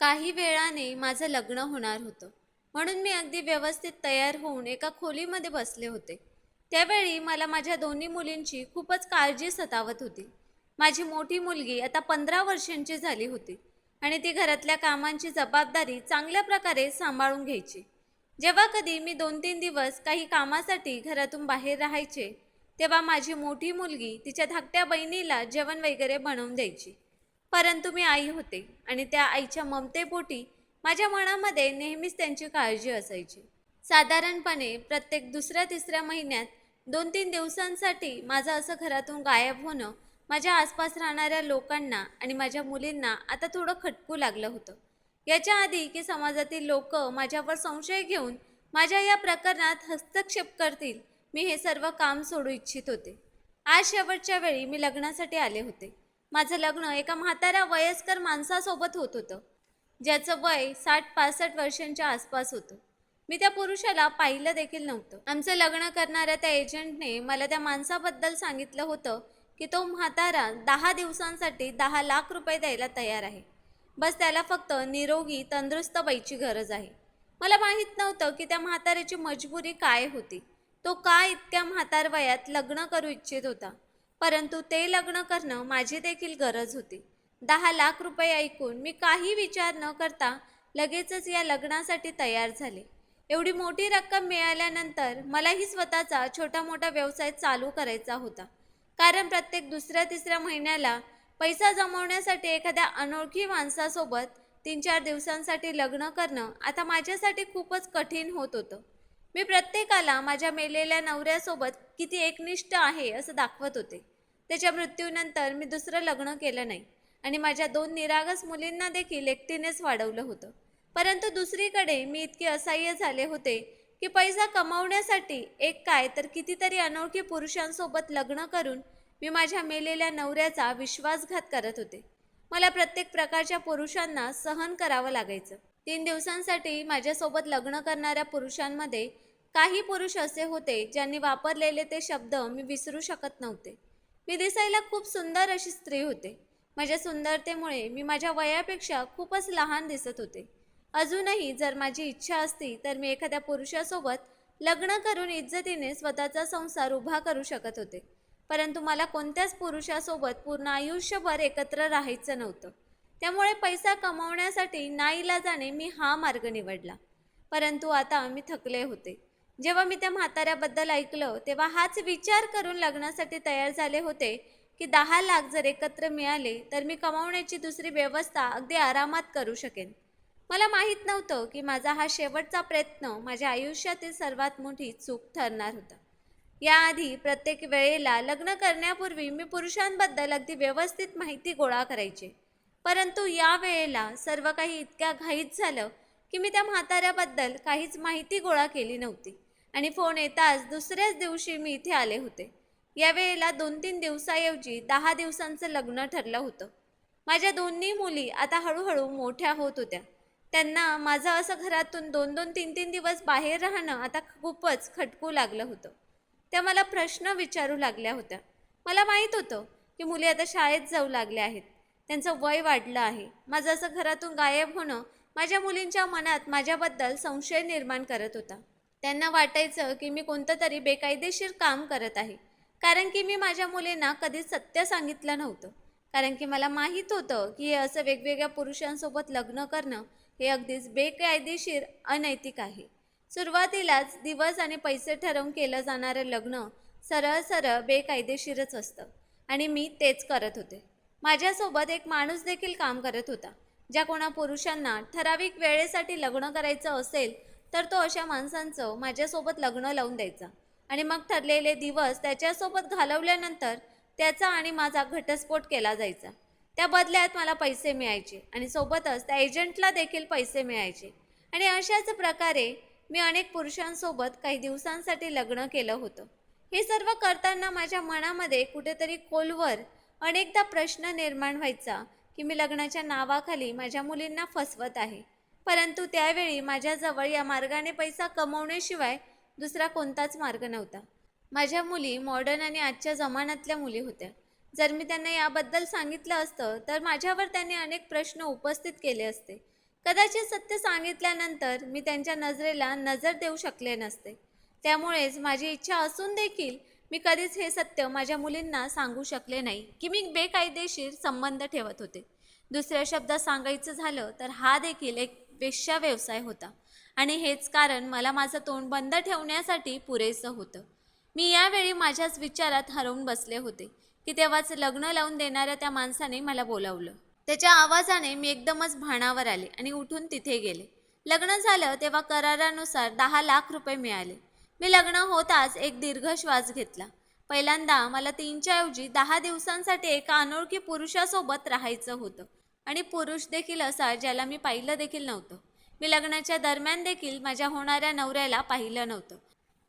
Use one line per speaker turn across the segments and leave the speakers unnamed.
काही वेळाने माझं लग्न होणार होतं. म्हणून मी अगदी व्यवस्थित तयार होऊन एका खोलीमध्ये बसले होते. त्यावेळी मला माझ्या दोन्ही मुलींची खूपच काळजी सतावत होती. माझी मोठी मुलगी आता पंधरा वर्षांची झाली होती आणि ती घरातल्या कामांची जबाबदारी चांगल्या प्रकारे सांभाळून घ्यायची. जेव्हा कधी मी दोन तीन दिवस काही कामासाठी घरातून बाहेर राहायचे तेव्हा माझी मोठी मुलगी तिच्या धाकट्या बहिणीला जेवण वगैरे बनवून द्यायची. परंतु मी आई होते आणि त्या आईच्या ममतेपोटी माझ्या मनामध्ये नेहमीच त्यांची काळजी असायची. साधारणपणे प्रत्येक दुसऱ्या तिसऱ्या महिन्यात दोन तीन दिवसांसाठी माझं असं घरातून गायब होणं माझ्या आसपास राहणाऱ्या लोकांना आणि माझ्या मुलींना आता थोडं खटकू लागलं होतं. याच्या आधी की समाजातील लोक माझ्यावर संशय घेऊन माझ्या या प्रकरणात हस्तक्षेप करतील मी हे सर्व काम सोडू इच्छित होते. आज शेवटच्या वेळी मी लग्नासाठी आले होते. माझं लग्न एका म्हाताऱ्या वयस्कर माणसासोबत होत होतं. ज्याचं वय साठ पासष्ट वर्षांच्या आसपास होतं. मी त्या पुरुषाला पाहिलं देखील नव्हतं. आमचं लग्न करणाऱ्या त्या एजंटने मला त्या माणसाबद्दल सांगितलं होतं की तो म्हातारा दहा दिवसांसाठी दहा लाख रुपये द्यायला तयार आहे. बस त्याला फक्त निरोगी तंदुरुस्त बाईची गरज आहे. मला माहीत नव्हतं की त्या म्हाताऱ्याची मजबुरी काय होती. तो का इतक्या म्हातार वयात लग्न करू इच्छित होता? परंतु ते लग्न करणं माझी देखील गरज होती. दहा लाख रुपये ऐकून मी काही विचार न करता लगेचच या लग्नासाठी तयार झाले. एवढी मोठी रक्कम मिळाल्यानंतर मलाही स्वतःचा छोटा मोठा व्यवसाय चालू करायचा होता. कारण प्रत्येक दुसऱ्या तिसऱ्या महिन्याला पैसा जमवण्यासाठी एखाद्या अनोळखी माणसासोबत तीन चार दिवसांसाठी लग्न करणं आता माझ्यासाठी खूपच कठीण होत होतं. मी प्रत्येकाला माझ्या मेलेल्या नवऱ्यासोबत किती एकनिष्ठ आहे असं दाखवत होते. त्याच्या मृत्यूनंतर मी दुसरं लग्न केलं नाही आणि माझ्या दोन निरागस मुलींना देखील एकटीनेच वाढवलं होतं. परंतु दुसरीकडे मी इतके असह्य झाले होते की पैसा कमावण्यासाठी एक काय तर कितीतरी अनोळखी पुरुषांसोबत लग्न करून मी माझ्या मेलेल्या नवऱ्याचा विश्वासघात करत होते. मला प्रत्येक प्रकारच्या पुरुषांना सहन करावं लागायचं. तीन दिवसांसाठी माझ्यासोबत लग्न करणाऱ्या पुरुषांमध्ये काही पुरुष असे होते ज्यांनी वापरलेले ते शब्द मी विसरू शकत नव्हते. मी दिसायला खूप सुंदर अशी स्त्री होते. माझ्या सुंदरतेमुळे मी माझ्या वयापेक्षा खूपच लहान दिसत होते. अजूनही जर माझी इच्छा असती तर मी एखाद्या पुरुषासोबत लग्न करून इज्जतीने स्वतःचा संसार उभा करू शकत होते. परंतु मला कोणत्याच पुरुषासोबत पूर्ण आयुष्यभर एकत्र राहायचं नव्हतं. त्यामुळे पैसा कमावण्यासाठी नाईलाजाने मी हा मार्ग निवडला. परंतु आता मी थकले होते. जेव्हा मी त्या म्हाताऱ्याबद्दल ऐकलं तेव्हा हाच विचार करून लग्नासाठी तयार झाले होते की दहा लाख जर एकत्र मिळाले तर मी कमावण्याची दुसरी व्यवस्था अगदी आरामात करू शकेन. मला माहीत नव्हतं की माझा हा शेवटचा प्रयत्न माझ्या आयुष्यातील सर्वात मोठी चूक ठरणार होता. याआधी प्रत्येक वेळेला लग्न करण्यापूर्वी मी पुरुषांबद्दल अगदी व्यवस्थित माहिती गोळा करायचे. परंतु या वेळेला सर्व काही इतक्या घाईत झालं की मी त्या म्हाताऱ्याबद्दल काहीच माहिती गोळा केली नव्हती. आणि फोन येताच दुसऱ्याच दिवशी मी इथे आले होते. यावेळेला दोन तीन दिवसाऐवजी दहा दिवसांचं लग्न ठरलं होतं. माझ्या दोन्ही मुली आता हळूहळू मोठ्या होत होत्या. त्यांना माझं असं घरातून दोन दोन तीन तीन दिवस बाहेर राहणं आता खूपच खटकू लागलं होतं. त्या मला प्रश्न विचारू लागल्या होत्या. मला माहीत होतं की मुली आता शाळेत जाऊ लागल्या आहेत. त्यांचं वय वाढलं आहे. माझं असं घरातून गायब होणं माझ्या मुलींच्या मनात माझ्याबद्दल संशय निर्माण करत होता. त्यांना वाटायचं की मी कोणतं तरी बेकायदेशीर काम करत आहे. कारण की मी माझ्या मुलींना कधीच सत्य सांगितलं नव्हतं. कारण की मला माहीत होतं की हे असं वेगवेगळ्या पुरुषांसोबत लग्न करणं हे अगदीच बेकायदेशीर अनैतिक आहे. सुरुवातीलाच दिवस आणि पैसे ठरवून केलं जाणारं लग्न सरळ सरळ बेकायदेशीरच असतं. आणि मी तेच करत होते. माझ्यासोबत एक माणूस देखील काम करत होता ज्या कोणा पुरुषांना ठराविक वेळेसाठी लग्न करायचं असेल तर तो अशा माणसांचं माझ्यासोबत लग्न लावून द्यायचा. आणि मग ठरलेले दिवस त्याच्यासोबत घालवल्यानंतर त्याचा आणि माझा घटस्फोट केला जायचा. त्या बदल्यात मला पैसे मिळायचे आणि सोबतच त्या एजंटला देखील पैसे मिळायचे. आणि अशाच प्रकारे मी अनेक पुरुषांसोबत काही दिवसांसाठी लग्न केलं होतं. हे सर्व करताना माझ्या मनामध्ये कुठेतरी खोलवर अनेकदा प्रश्न निर्माण व्हायचा की मी लग्नाच्या नावाखाली माझ्या मुलींना फसवत आहे. परंतु त्यावेळी माझ्याजवळ या मार्गाने पैसा कमवण्याशिवाय दुसरा कोणताच मार्ग नव्हता. माझ्या मुली मॉडर्न आणि आजच्या जमान्यातल्या मुली होत्या. जर मी त्यांना याबद्दल सांगितलं असतं तर माझ्यावर त्यांनी अनेक प्रश्न उपस्थित केले असते. कदाचित सत्य सांगितल्यानंतर मी त्यांच्या नजरेला नजर देऊ शकले नसते. त्यामुळेच माझी इच्छा असून देखील मी कधीच हे सत्य माझ्या मुलींना सांगू शकले नाही की मी बेकायदेशीर संबंध ठेवत होते. दुसऱ्या शब्दात सांगायचं झालं तर हा देखील एक वेश्या व्यवसाय होता आणि हेच कारण मला माझं तोंड बंद ठेवण्यासाठी पुरेसं होतं. मी यावेळी माझ्याच विचारात हरवून बसले होते की तेव्हाच लग्न लावून देणाऱ्या त्या माणसाने मला बोलावलं. त्याच्या आवाजाने मी एकदमच भाणावर आले आणि उठून तिथे गेले. लग्न झालं तेव्हा करारानुसार दहा लाख रुपये मिळाले. मी लग्न होताच एक दीर्घ श्वास घेतला. पहिल्यांदा मला तीनच्या ऐवजी दहा दिवसांसाठी एका अनोळखी पुरुषासोबत राहायचं होतं. आणि पुरुष देखील असा ज्याला मी पाहिलं देखील नव्हतं. मी लग्नाच्या दरम्यान देखील माझ्या होणाऱ्या नवऱ्याला पाहिलं नव्हतं.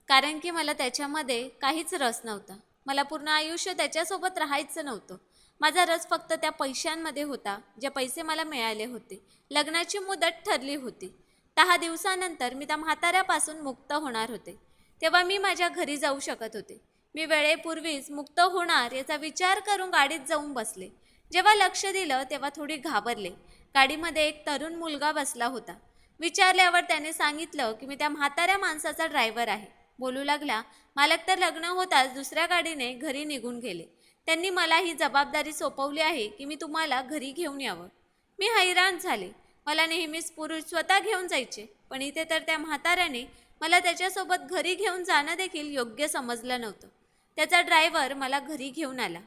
कारण की मला त्याच्यामध्ये काहीच रस नव्हता. मला पूर्ण आयुष्य त्याच्यासोबत राहायचं नव्हतं. माझा रस फक्त त्या पैशांमध्ये होता जे पैसे मला मिळाले होते. लग्नाची मुदत ठरली होती. दहा दिवसानंतर मी त्या म्हाताऱ्यापासून मुक्त होणार होते. तेव्हा मी माझ्या घरी जाऊ शकत होते. मी वेळेपूर्वीच मुक्त होणार याचा विचार करून गाडीत जाऊन बसले. जेव्हा लक्ष दिलं तेव्हा थोडी घाबरले. गाडीमध्ये एक तरुण मुलगा बसला होता. विचारल्यावर त्याने सांगितलं की मी त्या म्हाताऱ्या माणसाचा ड्रायव्हर आहे. बोलू लागला मालक तर लग्न होताच दुसऱ्या गाडीने घरी निघून गेले. त्यांनी मला ही जबाबदारी सोपवली आहे की मी तुम्हाला घरी घेऊन यावं. मी हैराण झाले. मला नेहमीच पुरुष स्वतः घेऊन जायचे पण इथे तर त्या म्हाताऱ्याने मला त्याच्यासोबत घरी घेऊन जाणं देखील योग्य समजलं नव्हतं. त्याचा ड्रायव्हर मला घरी घेऊन आला.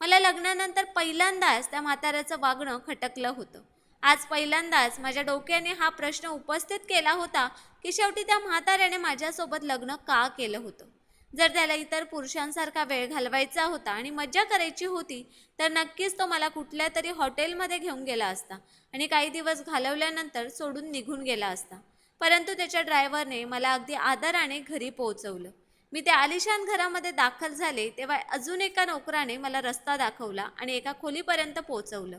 मला लग्नानंतर पहिल्यांदाच त्या म्हाताऱ्याचं वागणं खटकलं होतं. आज पहिल्यांदाच माझ्या डोक्याने हा प्रश्न उपस्थित केला होता की शेवटी त्या म्हाताऱ्याने माझ्यासोबत लग्न का केलं होतं? जर त्याला इतर पुरुषांसारखा वेळ घालवायचा होता आणि मज्जा करायची होती तर नक्कीच तो मला कुठल्या तरी हॉटेलमध्ये घेऊन गेला असता आणि काही दिवस घालवल्यानंतर सोडून निघून गेला असता. परंतु त्याच्या ड्रायव्हरने मला अगदी आदराने घरी पोहोचवलं. मी त्या आलिशान घरामध्ये दाखल झाले तेव्हा अजून एका नोकराने मला रस्ता दाखवला आणि एका खोलीपर्यंत पोहोचवलं.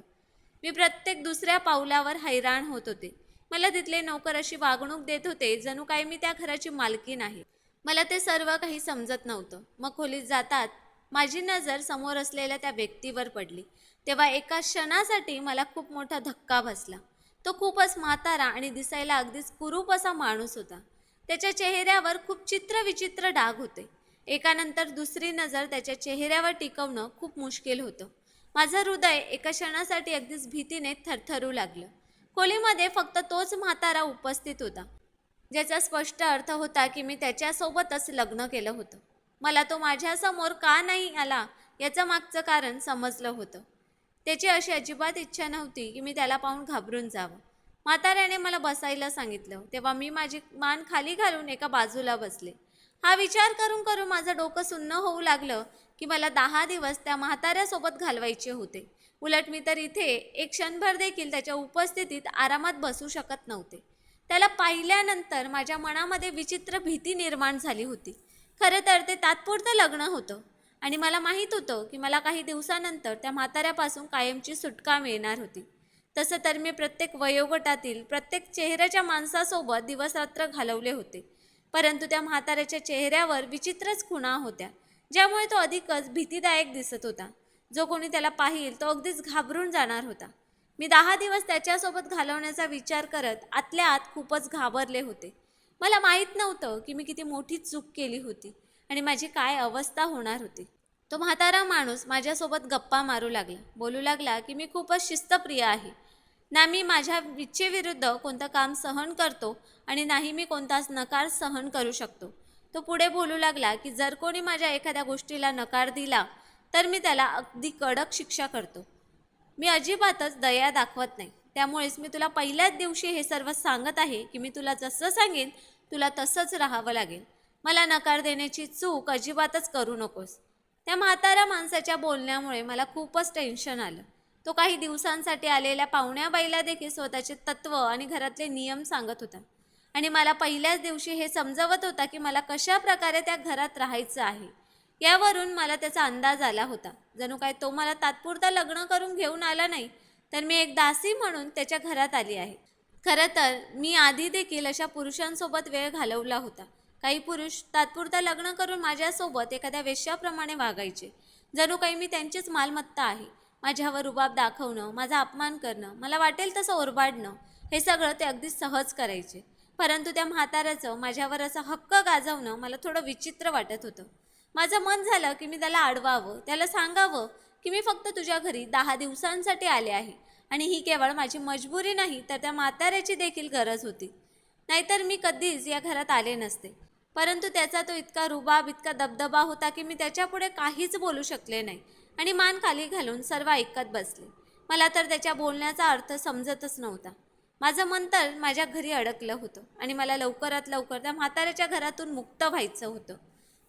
मी प्रत्येक दुसऱ्या पावलावर हैराण होत होते. मला तिथले नोकर अशी वागणूक देत होते जणू काही मी त्या घराची मालकी नाही. मला ते सर्व काही समजत नव्हतं. मग खोलीत जातात माझी नजर समोर असलेल्या त्या व्यक्तीवर पडली. तेव्हा एका क्षणासाठी मला खूप मोठा धक्का बसला. तो खूपच म्हातारा आणि दिसायला अगदीच कुरूप असा माणूस होता. त्याच्या चेहऱ्यावर खूप चित्रविचित्र डाग होते. एकानंतर दुसरी नजर त्याच्या चेहऱ्यावर टिकवणं खूप मुश्किल होतं. माझं हृदय एका क्षणासाठी अगदीच भीतीने थरथरू लागलं. खोलीमध्ये फक्त तोच म्हातारा उपस्थित होता ज्याचा स्पष्ट अर्थ होता की मी त्याच्यासोबतच लग्न केलं होतं. मला तो माझ्यासमोर का नाही आला याचं मागचं कारण समजलं होतं. त्याची अशी अजिबात इच्छा नव्हती की मी त्याला पाहून घाबरून जावं. म्हाताऱ्याने मला बसायला सांगितलं. तेव्हा मी माझी मान खाली घालून एका बाजूला बसले. हा विचार करून करून माझं डोकं सुन्न होऊ लागलं की मला दहा दिवस त्या म्हाताऱ्यासोबत घालवायचे होते. उलट मी तर इथे एक क्षणभर देखील त्याच्या उपस्थितीत आरामात बसू शकत नव्हते. त्याला पाहिल्यानंतर माझ्या मनामध्ये विचित्र भीती निर्माण झाली होती. खरं तर ते तात्पुरतं लग्न होतं. आणि मला माहीत होतं की मला काही दिवसानंतर त्या म्हाताऱ्यापासून कायमची सुटका मिळणार होती. तसं तर मी प्रत्येक वयोगटातील प्रत्येक चेहऱ्याच्या माणसासोबत दिवसरात्र घालवले होते. परंतु त्या म्हाताऱ्याच्या चेहऱ्यावर विचित्रच खुणा होत्या ज्यामुळे तो अधिकच भीतीदायक दिसत होता. जो कोणी त्याला पाहिल तो अगदीच घाबरून जाणार होता. मी दहा दिवस त्याच्यासोबत घालवण्याचा विचार करत आतल्या आत खूपच घाबरले होते. मला माहीत नव्हतं की मी किती मोठी चूक केली होती. आणि माझी काय अवस्था होणार होती? तो म्हातारा माणूस माझ्यासोबत गप्पा मारू लागला. बोलू लागला की मी खूपच शिस्तप्रिय आहे. ना मी माझ्या इच्छेविरुद्ध कोणतं काम सहन करतो आणि नाही मी कोणताच नकार सहन करू शकतो. तो पुढे बोलू लागला की जर कोणी माझ्या एखाद्या गोष्टीला नकार दिला तर मी त्याला अगदी कडक शिक्षा करतो. मी अजिबातच दया दाखवत नाही. त्यामुळेच मी तुला पहिल्याच दिवशी हे सर्व सांगत आहे की मी तुला जसं सांगेन तुला तसंच राहावं लागेल. मला नकार देण्याची चूक अजिबातच करू नकोस. त्या म्हाताऱ्या माणसाच्या बोलण्यामुळे मला खूपच टेन्शन आलं. तो काही दिवसांसाठी आलेल्या पाहुण्याबाईला देखील स्वतःचे तत्त्व आणि घरातले नियम सांगत होता. आणि मला पहिल्याच दिवशी हे समजवत होता की मला कशा प्रकारे त्या घरात राहायचं आहे. यावरून मला त्याचा अंदाज आला होता. जणू काय तो मला तात्पुरता लग्न करून घेऊन आला नाही तर मी एक दासी म्हणून त्याच्या घरात आली आहे. खरं तर मी आधी देखील अशा पुरुषांसोबत वेळ घालवला होता. काही पुरुष तात्पुरता लग्न करून माझ्यासोबत एखाद्या वेश्याप्रमाणे वागायचे. जणू काही मी त्यांचीच मालमत्ता आहे. माझ्यावर रुबाब दाखवणं माझा अपमान करणं मला वाटेल तसं ओरबाडणं हे सगळं ते अगदी सहज करायचे. परंतु त्या म्हाताऱ्याचं माझ्यावर असं हक्क गाजवणं मला थोडं विचित्र वाटत होतं. माझं मन झालं की मी त्याला अडवावं त्याला सांगावं की मी फक्त तुझ्या घरी दहा दिवसांसाठी आले आहे आणि ही केवळ माझी मजबुरी नाही तर त्या म्हाताऱ्याची देखील गरज होती. नाहीतर मी कधीच या घरात आले नसते. परंतु त्याचा तो इतका रुबाब इतका दबदबा होता की मी त्याच्यापुढे काहीच बोलू शकले नाही आणि मान खाली घालून सर्व ऐकत बसले. मला तर त्याच्या बोलण्याचा अर्थ समजतच नव्हता. माझं मन तर माझ्या घरी अडकलं होतं आणि मला लवकरात लवकर त्या म्हाताऱ्याच्या घरातून मुक्त व्हायचं होतं.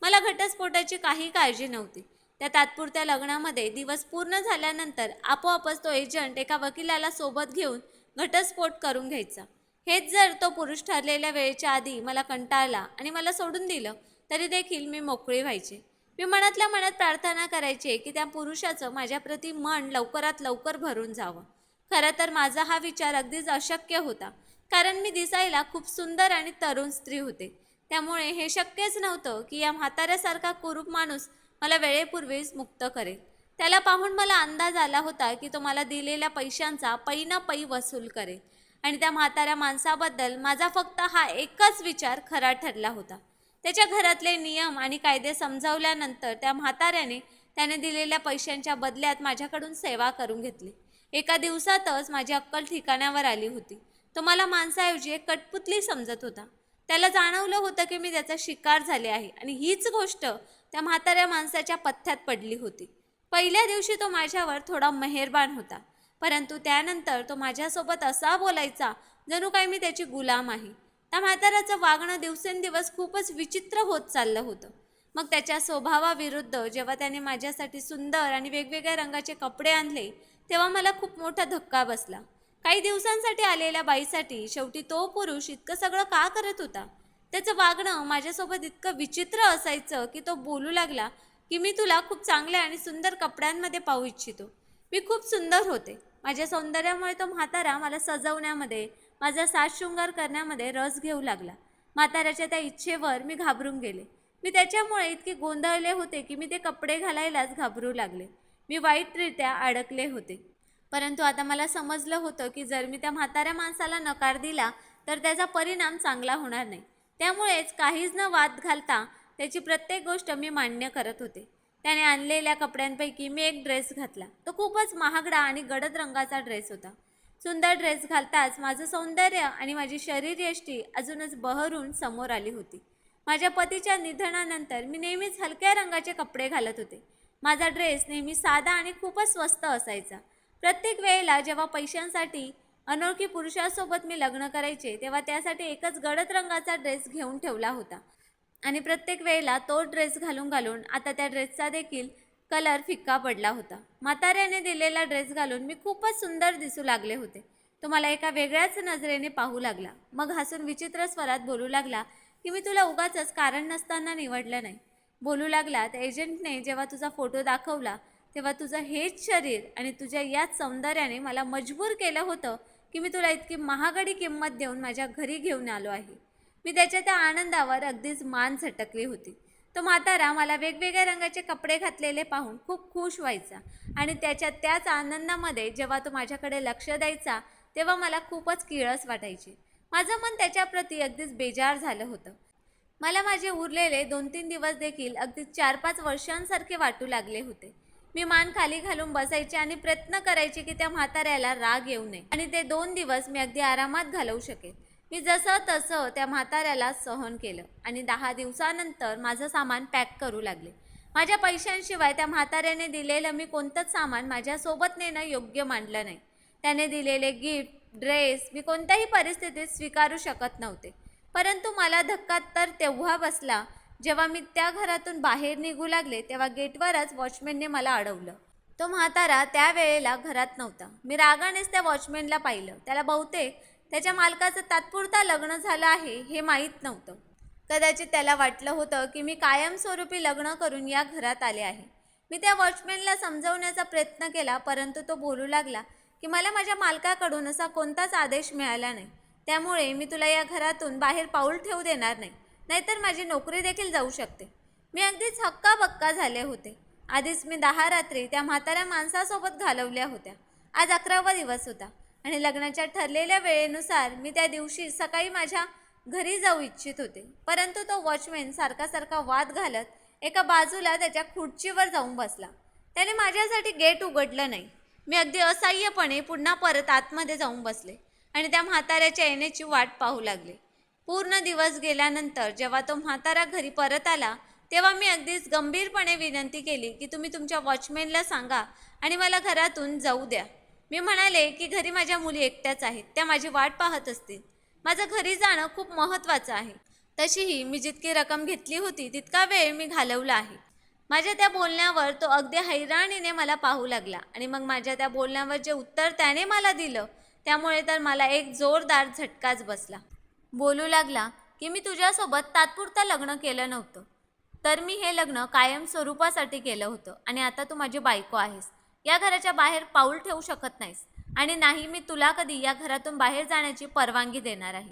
मला घटस्फोटाची काही काळजी नव्हती. त्या तात्पुरत्या लग्नामध्ये दिवस पूर्ण झाल्यानंतर आपोआपच तो एजंट एका वकिलाला सोबत घेऊन घटस्फोट करून घ्यायचा. हेच जर तो पुरुष ठरलेल्या वेळेच्या आधी मला कंटाळला आणि मला सोडून दिलं तरी देखील मी मोकळी व्हायचे. मी मनातल्या मनात प्रार्थना करायचे की त्या पुरुषाचं माझ्याप्रती मन लवकरात लवकर भरून जावं. खरं तर माझा हा विचार अगदीच अशक्य होता कारण मी दिसायला खूप सुंदर आणि तरुण स्त्री होते. त्यामुळे हे शक्यच नव्हतं की या म्हाताऱ्यासारखा कुरूप माणूस मला वेळेपूर्वीच मुक्त करेल. त्याला पाहून मला अंदाज आला होता की तो मला दिलेल्या पैशांचा पै ना पै वसूल करेल. आणि त्या म्हाताऱ्या माणसाबद्दल माझा फक्त हा एकच विचार खरा ठरला होता. त्याच्या घरातले नियम आणि कायदे समजावल्यानंतर त्या म्हाताऱ्याने त्याने दिलेल्या पैशांच्या बदल्यात माझ्याकडून सेवा करून घेतली. एका दिवसातच माझी अक्कल ठिकाणावर आली होती. तो मला माणसाऐवजी एक कटपुतली समजत होता. त्याला जाणवलं होतं की मी त्याचा शिकार झाले आहे आणि हीच गोष्ट त्या म्हाताऱ्या माणसाच्या पथ्यात पडली होती. पहिल्या दिवशी तो माझ्यावर थोडा मेहेरबान होता. परंतु त्यानंतर तो माझ्यासोबत असा बोलायचा जणू काय मी त्याची गुलाम आहे. त्या म्हाताऱ्याचं वागणं दिवसेंदिवस खूपच विचित्र होत चाललं होतं. मग त्याच्या स्वभावाविरुद्ध जेव्हा त्याने माझ्यासाठी सुंदर आणि वेगवेगळ्या रंगाचे कपडे आणले तेव्हा मला खूप मोठा धक्का बसला. काही दिवसांसाठी आलेल्या बाईसाठी शेवटी तो पुरुष इतकं सगळं का करत होता? त्याचं वागणं माझ्यासोबत इतकं विचित्र असायचं की तो बोलू लागला की मी तुला खूप चांगल्या आणि सुंदर कपड्यांमध्ये पाहू इच्छितो. मी खूप सुंदर होते. माझ्या सौंदर्यामुळे तो म्हातारा मला सजवण्यामध्ये माझा साजशृंगार करण्यामध्ये रस घेऊ लागला. म्हाताऱ्याच्या त्या इच्छेवर मी घाबरून गेले. मी त्याच्यामुळे इतके गोंधळले होते की मी ते कपडे घालायलाच घाबरू लागले. मी वाईटरित्या अडकले होते. परंतु आता मला समजलं होतं की जर मी त्या म्हाताऱ्या माणसाला नकार दिला तर त्याचा परिणाम चांगला होणार नाही. त्यामुळेच काहीच न वाद घालता त्याची प्रत्येक गोष्ट मी मान्य करत होते. त्याने आणलेल्या कपड्यांपैकी मी एक ड्रेस घातला. तो खूपच महागडा आणि गडद रंगाचा ड्रेस होता. सुंदर ड्रेस घालताच माझं सौंदर्य आणि माझी शरीरयष्टी अजूनच बहरून समोर आली होती. माझ्या पतीच्या निधनानंतर मी नेहमीच हलक्या रंगाचे कपडे घालत होते. माझा ड्रेस नेहमी साधा आणि खूपच स्वस्त असायचा. प्रत्येक वेळेला जेव्हा पैशांसाठी अनोळखी पुरुषासोबत मी लग्न करायचे तेव्हा त्यासाठी एकच गडद रंगाचा ड्रेस घेऊन ठेवला होता. आणि प्रत्येक वेळेला तो ड्रेस घालून घालून आता त्या ड्रेसचा देखील कलर फिक्का पडला होता. म्हाताऱ्याने दिलेला ड्रेस घालून मी खूपच सुंदर दिसू लागले होते. तो मला एका वेगळ्याच नजरेने पाहू लागला. मग हसून विचित्र स्वरात बोलू लागला की मी तुला उगाचच कारण नसताना निवडलं नाही. बोलू लागला त्या एजंटने जेव्हा तुझा फोटो दाखवला तेव्हा तुझं हेच शरीर आणि तुझ्या याच सौंदर्याने मला मजबूर केलं होतं की मी तुला इतकी महागडी किंमत देऊन माझ्या घरी घेऊन आलो आहे. मी त्याच्या त्या आनंदावर अगदीच मान झटकली होती. तो म्हातारा मला वेगवेगळ्या रंगाचे कपडे घातलेले पाहून खूप खुश व्हायचा आणि त्याच्या त्याच आनंदामध्ये जेव्हा तो माझ्याकडे लक्ष द्यायचा तेव्हा मला खूपच किळस वाटायची. माझं मन त्याच्याप्रती अगदीच बेजार झालं होतं. मला माझे उरलेले दोन तीन दिवस देखील अगदी चार पाच वर्षांसारखे वाटू लागले होते. मी मान खाली घालून बसायचे आणि प्रयत्न करायचे की त्या म्हाताऱ्याला राग येऊ नये आणि ते दोन दिवस मी अगदी आरामात घालवू शकेन. मी जसं तसं त्या म्हाताऱ्याला सहन केलं आणि दहा दिवसानंतर माझं सामान पॅक करू लागले. माझ्या पैशांशिवाय त्या म्हाताऱ्याने दिलेलं मी कोणतंच सामान माझ्यासोबत नेणं योग्य मानलं नाही. त्याने दिलेले गिफ्ट ड्रेस मी कोणत्याही परिस्थितीत स्वीकारू शकत नव्हते. परंतु मला धक्का तर तेव्हा बसला जेव्हा मी त्या घरातून बाहेर निघू लागले तेव्हा गेटवरच वॉचमॅनने मला अडवलं. तो म्हातारा त्यावेळेला घरात नव्हता. मी रागानेच त्या वॉचमॅनला पाहिलं. त्याला बहुतेक त्याच्या मालकाचं तात्पुरता लग्न झालं आहे हे माहीत नव्हतं. कदाचित त्याला वाटलं होतं की मी कायमस्वरूपी लग्न करून या घरात आले आहे. मी त्या वॉचमॅनला समजवण्याचा प्रयत्न केला परंतु तो बोलू लागला की मला माझ्या मालकाकडून असा कोणताच आदेश मिळाला नाही. त्यामुळे मी तुला या घरातून बाहेर पाऊल ठेवू देणार नाही नाहीतर माझी नोकरी देखील जाऊ शकते. मी अगदीच हक्काबक्का झाले होते. आधीच मी दहा रात्री त्या म्हाताऱ्या माणसासोबत घालवल्या होत्या. आज अकरावा दिवस होता. आणि लग्नाच्या ठरलेल्या वेळेनुसार मी त्या दिवशी सकाळी माझ्या घरी जाऊ इच्छित होते. परंतु तो वॉचमॅन सारखा सारखा वाद घालत एका बाजूला त्याच्या खुर्चीवर जाऊन बसला. त्याने माझ्यासाठी गेट उघडलं नाही. मी अगदी असह्यपणे पुन्हा परत आतमध्ये जाऊन बसले आणि त्या म्हाताऱ्याच्या येण्याची वाट पाहू लागले. पूर्ण दिवस गेल्यानंतर जेव्हा तो म्हातारा घरी परत आला तेव्हा मी अगदीच गंभीरपणे विनंती केली की तुम्ही तुमच्या वॉचमॅनला सांगा आणि मला घरातून जाऊ द्या. मी म्हणाले की घरी माझ्या मुली एकट्याच आहेत. त्या माझी वाट पाहत असतील. माझं घरी जाणं खूप महत्त्वाचं आहे. तशीही मी जितकी रक्कम घेतली होती तितका वेळ मी घालवला आहे. माझ्या त्या बोलण्यावर तो अगदी हैराणीने मला पाहू लागला आणि मग माझ्या त्या बोलण्यावर जे उत्तर त्याने मला दिलं त्यामुळे तर मला एक जोरदार झटकाच बसला. बोलू लागला की मी तुझ्यासोबत तात्पुरतं लग्न केलं नव्हतं. तर मी हे लग्न कायम स्वरूपासाठी केलं होतं आणि आता तू माझी बायको आहेस. या घराच्या बाहेर पाऊल ठेवू शकत नाहीस. आणि नाही मी तुला कधी या घरातून बाहेर जाण्याची परवानगी देणार आहे.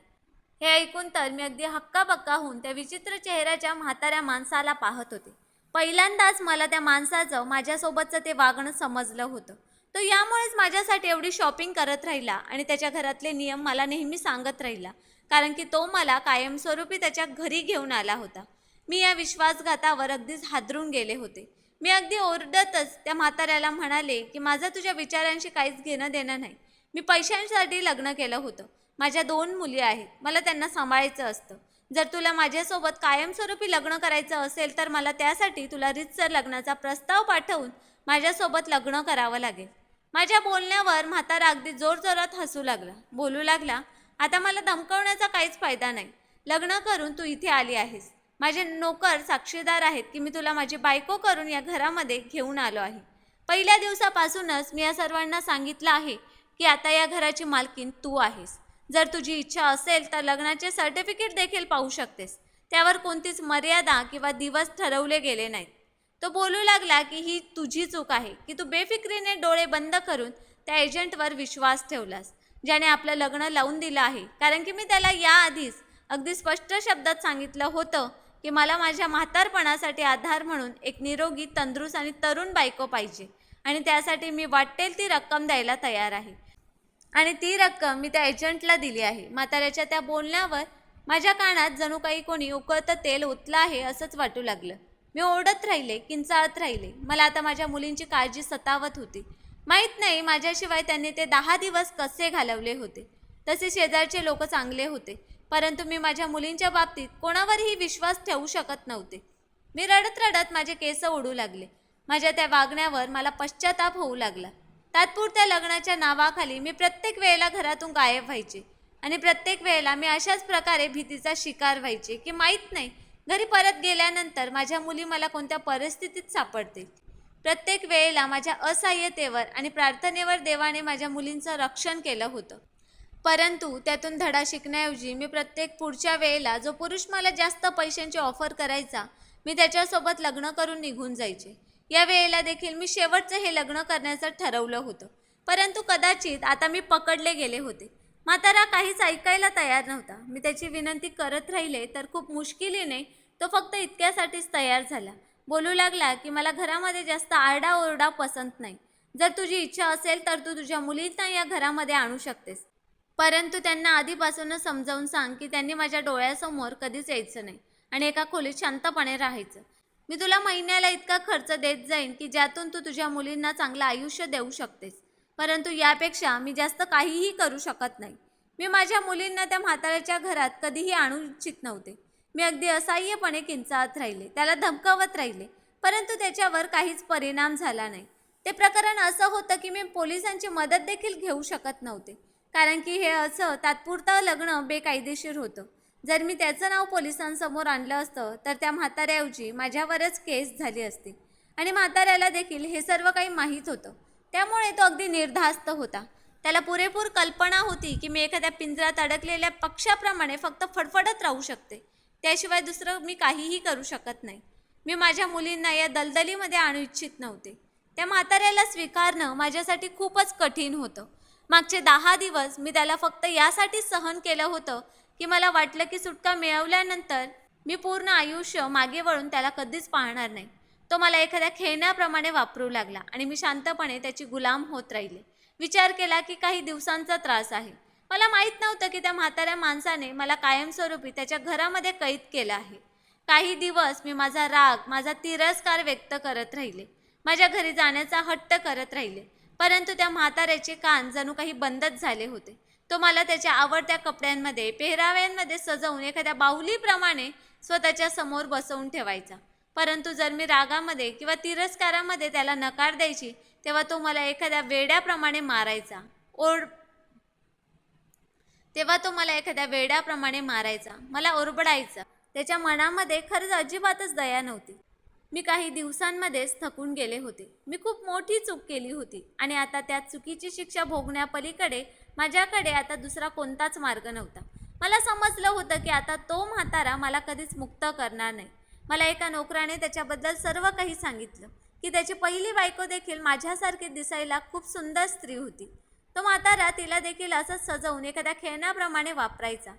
हे ऐकून तर मी अगदी हक्काबक्का होऊन त्या विचित्र चेहऱ्याच्या म्हाताऱ्या माणसाला पाहत होते. पहिल्यांदाच मला त्या माणसाचं माझ्यासोबतचं ते वागणं समजलं होतं. तो यामुळेच माझ्यासाठी एवढी शॉपिंग करत राहिला आणि त्याच्या घरातले नियम मला नेहमी सांगत राहिला कारण की तो मला कायमस्वरूपी त्याच्या घरी घेऊन आला होता. मी या विश्वासघातावर अगदीच हादरून गेले होते. मी अगदी ओरडतच त्या म्हाताऱ्याला म्हणाले की माझं तुझ्या विचारांशी काहीच घेणं देणं नाही. मी पैशांसाठी लग्न केलं होतं. माझ्या दोन मुली आहेत. मला त्यांना सांभाळायचं असतं. जर तुला माझ्यासोबत कायमस्वरूपी लग्न करायचं असेल तर मला त्यासाठी तुला रितसर लग्नाचा प्रस्ताव पाठवून माझ्यासोबत लग्न करावं लागेल. माझ्या बोलण्यावर म्हातारा अगदी जोरजोरात हसू लागला. बोलू लागला आता मला धमकवण्याचा काहीच फायदा नाही. लग्न करून तू इथे आली आहेस. माझे नोकर साक्षीदार आहेत की मी तुला माझी बायको करून या घरामध्ये घेऊन आलो आहे. पहिल्या दिवसापासूनच मी या सर्वांना सांगितलं आहे की आता या घराची मालकीन तू आहेस. जर तुझी इच्छा असेल तर लग्नाचे सर्टिफिकेट देखील पाहू शकतेस. त्यावर कोणतीच मर्यादा किंवा दिवस ठरवले गेले नाहीत. तो बोलू लागला की ही तुझी चूक आहे की तू बेफिक्रीने डोळे बंद करून त्या एजंटवर विश्वास ठेवलास ज्याने आपलं लग्न लावून दिलं आहे. कारण की मी त्याला याआधीच अगदी स्पष्ट शब्दात सांगितलं होतं की मला माझ्या म्हातारपणासाठी आधार म्हणून एक निरोगी तंदुरुस्त आणि तरुण बायको पाहिजे. आणि त्यासाठी मी वाटेल ती रक्कम द्यायला तयार आहे. आणि ती रक्कम मी त्या एजंटला दिली आहे. म्हाताऱ्याच्या त्या बोलण्यावर माझ्या कानात जणू काही कोणी उकळतं तेल ओतलं आहे असंच वाटू लागलं. मी ओढत राहिले किंचाळत राहिले. मला आता माझ्या मुलींची काळजी सतावत होती. माहीत नाही माझ्याशिवाय त्यांनी ते दहा दिवस कसे घालवले होते. तसे शेजारचे लोक चांगले होते. परंतु मी माझ्या मुलींच्या बाबतीत कोणावरही विश्वास ठेवू शकत नव्हते. मी रडत रडत माझे केस ओढू लागले. माझ्या त्या वागण्यावर मला पश्चाताप होऊ लागला. तात्पुरत्या लग्नाच्या नावाखाली मी प्रत्येक वेळेला घरातून गायब व्हायचे आणि प्रत्येक वेळेला मी अशाच प्रकारे भीतीचा शिकार व्हायचे की माहीत नाही घरी परत गेल्यानंतर माझ्या मुली मला कोणत्या परिस्थितीत सापडतील. प्रत्येक वेळेला माझ्या असहाय्यतेवर आणि प्रार्थनेवर देवाने माझ्या मुलींचं रक्षण केलं होतं. परंतु त्यातून धडा शिकण्याऐवजी मी प्रत्येक पुढच्या वेळेला जो पुरुष मला जास्त पैशांची ऑफर करायचा मी त्याच्यासोबत लग्न करून निघून जायचे. या वेळेला देखील मी शेवटचं हे लग्न करण्याचं ठरवलं होतं. परंतु कदाचित आता मी पकडले गेले होते. म्हातारा काहीच ऐकायला तयार नव्हता. मी त्याची विनंती करत राहिले तर खूप मुश्किलीने तो फक्त इतक्यासाठीच तयार झाला. बोलू लागला की मला घरामध्ये जास्त आरडाओरडा पसंत नाही. जर तुझी इच्छा असेल तर तू तुझ्या मुलींना या घरामध्ये आणू शकतेस. परंतु त्यांना आधीपासूनच समजावून सांग की त्यांनी माझ्या डोळ्यासमोर कधीच यायचं नाही आणि एका खोलीत शांतपणे राहायचं. मी तुला महिन्याला इतका खर्च देत जाईन की ज्यातून तू तुझ्या मुलींना चांगलं आयुष्य देऊ शकतेस. परंतु यापेक्षा मी जास्त काहीही करू शकत नाही. मी माझ्या मुलींना त्या म्हाताऱ्याच्या घरात कधीही आणू इच्छित नव्हते. मी अगदी असहाय्यपणे किंचाळत राहिले. त्याला धमकावत राहिले. परंतु त्याच्यावर काहीच परिणाम झाला नाही. ते प्रकरण असं होतं की मी पोलिसांची मदत देखील घेऊ शकत नव्हते. कारण की हे असं तात्पुरतं लग्न बेकायदेशीर होतं. जर मी त्याचं नाव पोलिसांसमोर आणलं असतं तर त्या म्हाताऱ्याऐवजी माझ्यावरच केस झाली असती. आणि म्हाताऱ्याला देखील हे सर्व काही माहीत होतं. त्यामुळे तो अगदी निर्धास्त होता. त्याला पुरेपूर कल्पना होती की मी एखाद्या पिंजरात अडकलेल्या पक्षाप्रमाणे फक्त फडफडत राहू शकते. त्याशिवाय दुसरं मी काहीही करू शकत नाही. मी माझ्या मुलींना या दलदलीमध्ये आणू इच्छित नव्हते. त्या म्हाताऱ्याला स्वीकारणं माझ्यासाठी खूपच कठीण होतं. मागचे दहा दिवस मी त्याला फक्त यासाठी सहन केलं होतं की मला वाटलं की सुटका मिळवल्यानंतर मी पूर्ण आयुष्य मागे वळून त्याला कधीच पाहणार नाही. तो मला एखाद्या खेळण्याप्रमाणे वापरू लागला आणि मी शांतपणे त्याची गुलाम होत राहिले. विचार केला की काही दिवसांचा त्रास आहे. मला माहीत नव्हतं की त्या म्हाताऱ्या माणसाने मला कायमस्वरूपी त्याच्या घरामध्ये कैद केलं आहे. काही दिवस मी माझा राग माझा तिरस्कार व्यक्त करत राहिले. माझ्या घरी जाण्याचा हट्ट करत राहिले. परंतु त्या म्हाताऱ्याचे कान जणू काही बंदच झाले होते. तो मला त्याच्या आवडत्या कपड्यांमध्ये पेहराव्यांमध्ये सजवून एखाद्या बाहुलीप्रमाणे स्वतःच्या समोर बसवून ठेवायचा. परंतु जर मी रागामध्ये किंवा तिरस्कारामध्ये त्याला नकार द्यायची तेव्हा तो मला एखाद्या वेड्याप्रमाणे मारायचा. ओढ तेव्हा तो मला एखाद्या वेड्याप्रमाणे मारायचा. मला ओरबडायचा. त्याच्या मनामध्ये खरंच अजिबातच दया नव्हती. मी काही दिवसांमध्येच थकून गेले होते. मी खूप मोठी चूक केली होती आणि आता त्या चुकीची शिक्षा भोगण्यापलीकडे माझ्याकडे आता दुसरा कोणताच मार्ग नव्हता. मला समजलं होतं की आता तो म्हातारा मला कधीच मुक्त करणार नाही. मला एका नोकराने त्याच्याबद्दल सर्व काही सांगितलं की त्याची पहिली बायको देखील माझ्यासारखी दिसायला खूप सुंदर स्त्री होती. तो म्हातारा तिला देखील असंच सजवून एखाद्या खेळण्याप्रमाणे वापरायचा.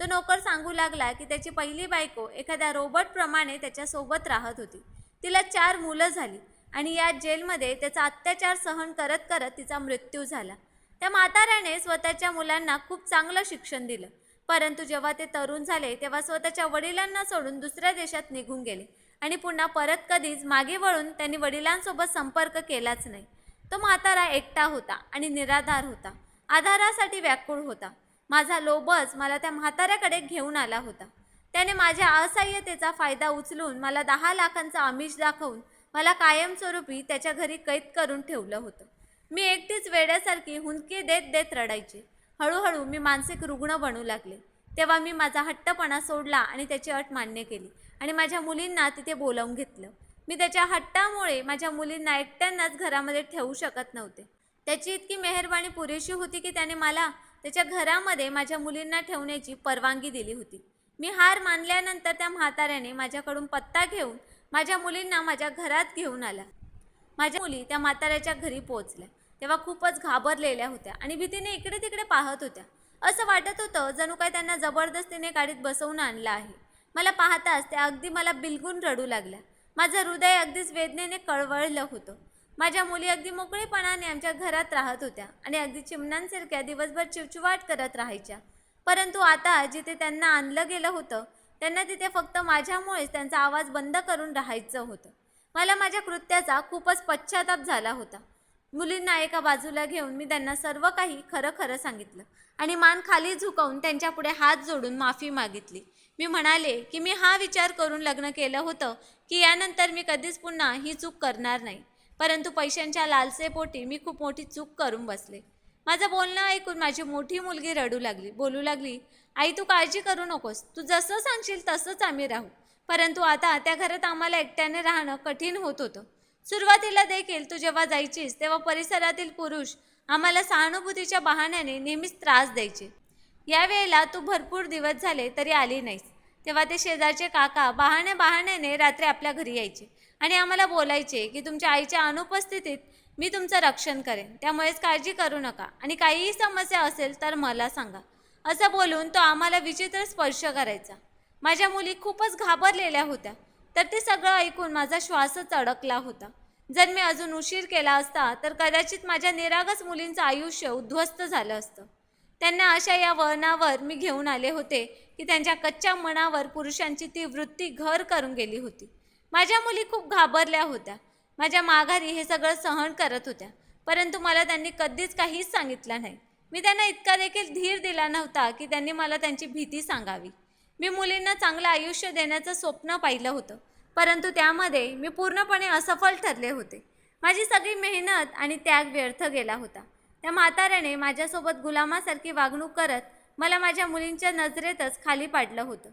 तो नोकर सांगू लागला की त्याची पहिली बायको एखाद्या रोबोटप्रमाणे त्याच्यासोबत राहत होती. तिला चार मुलं झाली आणि या जेलमध्ये त्याचा अत्याचार सहन करत करत तिचा मृत्यू झाला. त्या म्हाताऱ्याने स्वतःच्या मुलांना खूप चांगलं शिक्षण दिलं. परंतु जेव्हा ते तरुण झाले तेव्हा स्वतःच्या वडिलांना सोडून दुसऱ्या देशात निघून गेले आणि पुन्हा परत कधीच मागे वळून त्यांनी वडिलांसोबत संपर्क केलाच नाही. तो म्हातारा एकटा होता आणि निराधार होता. आधारासाठी व्याकुळ होता. माझा लोबच मला त्या म्हाताऱ्याकडे घेऊन आला होता. त्याने माझ्या असहाय्यतेचा फायदा उचलून मला दहा लाखांचा आमिष दाखवून मला कायमस्वरूपी त्याच्या घरी कैद करून ठेवलं होतं. मी एकटीच वेड्यासारखी हुंदकी देत देत रडायची. हळूहळू मी मानसिक रुग्ण बनू लागले. तेव्हा मी माझा हट्टपणा सोडला आणि त्याची अट मान्य केली आणि माझ्या मुलींना तिथे बोलावून घेतलं. मी त्याच्या हट्टामुळे माझ्या मुलींना एकट्यांनाच घरामध्ये ठेवू शकत नव्हते. त्याची इतकी मेहरबानी पुरेशी होती की त्याने मला त्याच्या घरामध्ये माझ्या मुलींना ठेवण्याची परवानगी दिली होती. मी हार मानल्यानंतर त्या म्हाताऱ्याने माझ्याकडून पत्ता घेऊन माझ्या मुलींना माझ्या घरात घेऊन आला. माझ्या मुली त्या म्हाताऱ्याच्या घरी पोहोचल्या. तेव्हा खूपच घाबरलेल्या होत्या आणि भीतीने इकडे तिकडे पाहत होत्या. असं वाटत होतं जणू काय त्यांना जबरदस्तीने गाडीत बसवून आणलं आहे. मला पाहताच त्या अगदी मला बिलगून रडू लागल्या. माझं हृदय अगदीच वेदनेने कळवळलं होतं. माझ्या मुली अगदी मोकळेपणाने आमच्या घरात राहत होत्या आणि अगदी चिमणांसारख्या दिवसभर चिवचिवाट करत राहायच्या. परंतु आता जिथे त्यांना आणलं गेलं होतं त्यांना तिथे फक्त माझ्यामुळेच त्यांचा आवाज बंद करून राहायचं होतं. मला माझ्या कृत्याचा खूपच पश्चाताप झाला होता. मुलींना एका बाजूला घेऊन मी त्यांना सर्व काही खरं खरं सांगितलं आणि मान खाली झुकवून त्यांच्यापुढे हात जोडून माफी मागितली. मी म्हणाले की मी हा विचार करून लग्न केलं होतं की यानंतर मी कधीच पुन्हा ही चूक करणार नाही. परंतु पैशांच्या लालसेपोटी मी खूप मोठी चूक करून बसले. माझं बोलणं ऐकून माझी मोठी मुलगी रडू लागली बोलू लागली आई तू काळजी करू नकोस. तू जसं सांगशील तसंच आम्ही राहू. परंतु आता त्या घरात आम्हाला एकट्याने राहणं कठीण होत होतं. सुरुवातीला देखील तू जेव्हा जायचीस तेव्हा परिसरातील पुरुष आम्हाला सहानुभूतीच्या बहाण्याने नेहमीच त्रास द्यायचे. यावेळेला तू भरपूर दिवस झाले तरी आली नाहीस. तेव्हा ते शेजारचे काका बहाण्या बहाण्याने रात्री आपल्या घरी यायचे आणि आम्हाला बोलायचे की तुमच्या आईच्या अनुपस्थितीत मी तुमचं रक्षण करेन. त्यामुळेच काळजी करू नका. आणि काहीही समस्या असेल तर मला सांगा. असं बोलून तो आम्हाला विचित्र स्पर्श करायचा. माझ्या मुली खूपच घाबरलेल्या होत्या. तर ते सगळं ऐकून माझा श्वासच अडकला होता. जर मी अजून उशीर केला असता तर कदाचित माझ्या निरागस मुलींचं आयुष्य उद्ध्वस्त झालं असतं. त्यांना अशा या वळणावर मी घेऊन आले होते की त्यांच्या कच्च्या मनावर पुरुषांची ती वृत्ती घर करून गेली होती. माझ्या मुली खूप घाबरल्या होत्या. माझ्या माघारी हे सगळं सहन करत होत्या. परंतु मला त्यांनी कधीच काहीच सांगितलं नाही. मी त्यांना इतका देखील धीर दिला नव्हता की त्यांनी मला त्यांची भीती सांगावी. मी मुलींना चांगलं आयुष्य देण्याचं स्वप्न पाहिलं होतं. परंतु त्यामध्ये मी पूर्णपणे असफल ठरले होते. माझी सगळी मेहनत आणि त्याग व्यर्थ गेला होता. त्या म्हाताऱ्याने माझ्यासोबत गुलामासारखी वागणूक करत मला माझ्या मुलींच्या नजरेतच खाली पाडलं होतं.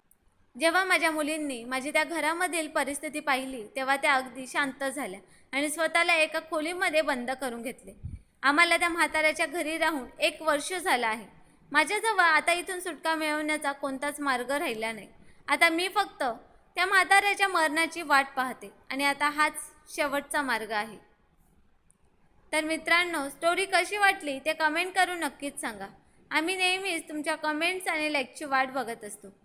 जेव्हा माझ्या मुलींनी माझी त्या घरामधील परिस्थिती पाहिली तेव्हा त्या अगदी शांत झाल्या आणि स्वतःला एका खोलीमध्ये बंद करून घेतले. आम्हाला त्या म्हाताऱ्याच्या घरी राहून एक वर्ष झालं आहे. माझ्याजवळ आता इथून सुटका मिळवण्याचा कोणताच मार्ग राहिला नाही. आता मी फक्त त्या म्हाताऱ्याच्या मरणाची वाट पाहते आणि आता हाच शेवटचा मार्ग आहे. तर मित्रांनो स्टोरी कशी वाटली ते कमेंट करून नक्कीच सांगा. आम्ही नेहमीच तुमच्या कमेंट्स आणि लाईकची वाट बघत असतो.